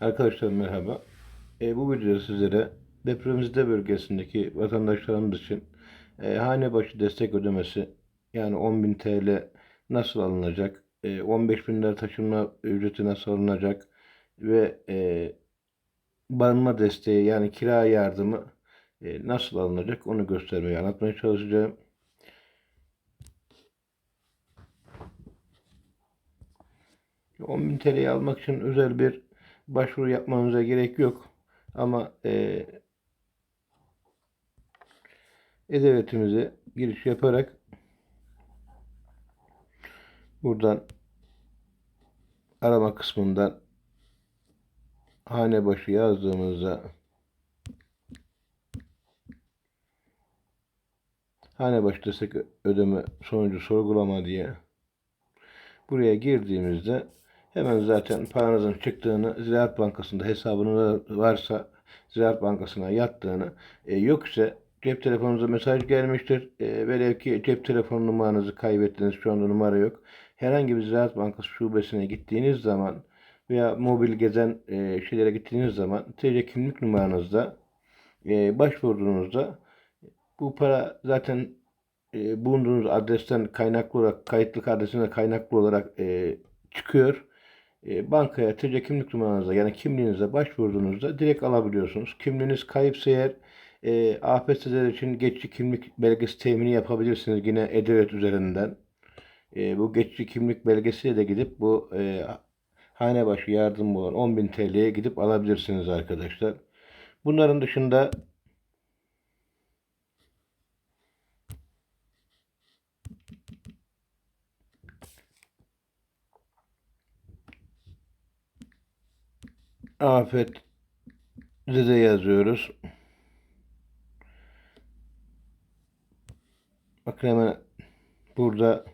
Arkadaşlar merhaba. E, bu videoda sizlere depremzede bölgesindeki vatandaşlarımız için e, hane başı destek ödemesi yani 10.000 TL nasıl alınacak, e, 15.000 lira taşınma ücreti nasıl alınacak ve e, barınma desteği yani kira yardımı e, nasıl alınacak onu göstermeye anlatmaya çalışacağım. ...10.000 TL'yi almak için özel bir başvuru yapmanıza gerek yok. Ama e, E-Devletimize giriş yaparak buradan arama kısmından hane başı yazdığımızda hane başı destek ödeme sonucu sorgulama diye buraya girdiğimizde hemen zaten paranızın çıktığını Ziraat Bankası'nda hesabınız varsa Ziraat Bankası'na yattığını e, yoksa cep telefonunuza mesaj gelmiştir. E, velev ki cep telefon numaranızı kaybettiniz şu anda numara yok. Herhangi bir Ziraat Bankası şubesine gittiğiniz zaman veya mobil gezen e, şeylere gittiğiniz zaman TC kimlik numaranızda e, başvurduğunuzda bu para zaten e, bulunduğunuz adresten kaynaklı olarak kayıtlık adresine kaynaklı olarak e, çıkıyor. E, bankaya TC kimlik numaranıza yani kimliğinize başvurduğunuzda direkt alabiliyorsunuz. Kimliğiniz kayıpsa eğer e, AFS'ler için geçici kimlik belgesi temini yapabilirsiniz yine E-Devlet üzerinden. E, bu geçici kimlik belgesiyle de gidip bu e, hane başı yardım olan 10.000 TL'ye gidip alabilirsiniz arkadaşlar. Bunların dışında afet zede yazıyoruz. Bakın hemen burada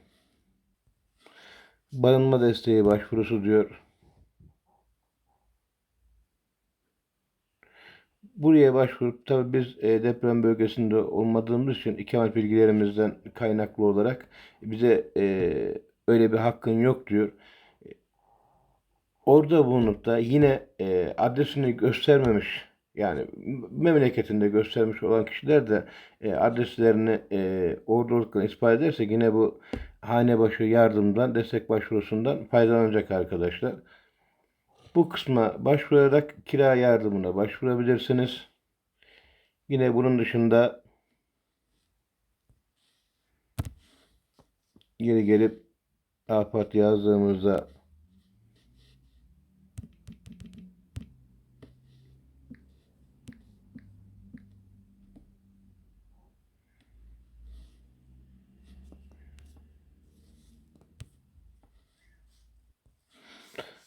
barınma desteği başvurusu diyor. Buraya başvurup tabii biz e, deprem bölgesinde olmadığımız için ikamet bilgilerimizden kaynaklı olarak bize e, öyle bir hakkın yok diyor. Orada bulunup da yine e, adresini göstermemiş yani memleketinde göstermiş olan kişiler de e, adreslerini e, orada ispat ederse yine bu hane başı yardımdan, destek başvurusundan faydalanacak arkadaşlar. Bu kısma başvurarak kira yardımına başvurabilirsiniz. Yine bunun dışında geri gelip AFAD yazdığımızda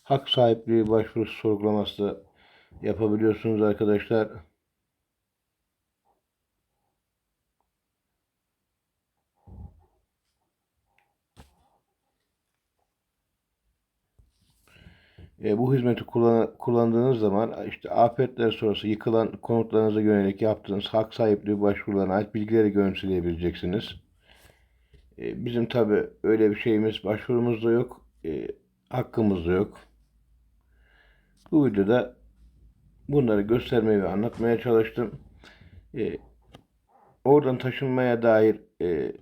hak sahipliği başvurusu sorgulaması da yapabiliyorsunuz arkadaşlar. E, bu hizmeti kullan kullandığınız zaman işte afetler sonrası yıkılan konutlarınıza yönelik yaptığınız hak sahipliği başvurularına ait bilgileri görüntüleyebileceksiniz. E, bizim tabi öyle bir şeyimiz başvurumuz da yok. E, hakkımız da yok. Bu videoda bunları göstermeye ve anlatmaya çalıştım. E, oradan taşınmaya dair e,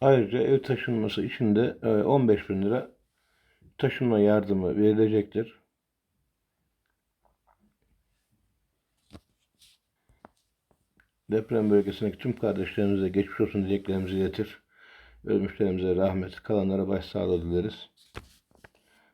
ayrıca ev taşınması için de e, 15 bin lira taşınma yardımı verilecektir. Deprem bölgesindeki tüm kardeşlerimize geçmiş olsun dileklerimizi iletir. Ölmüşlerimize rahmet, kalanlara başsağlığı dileriz.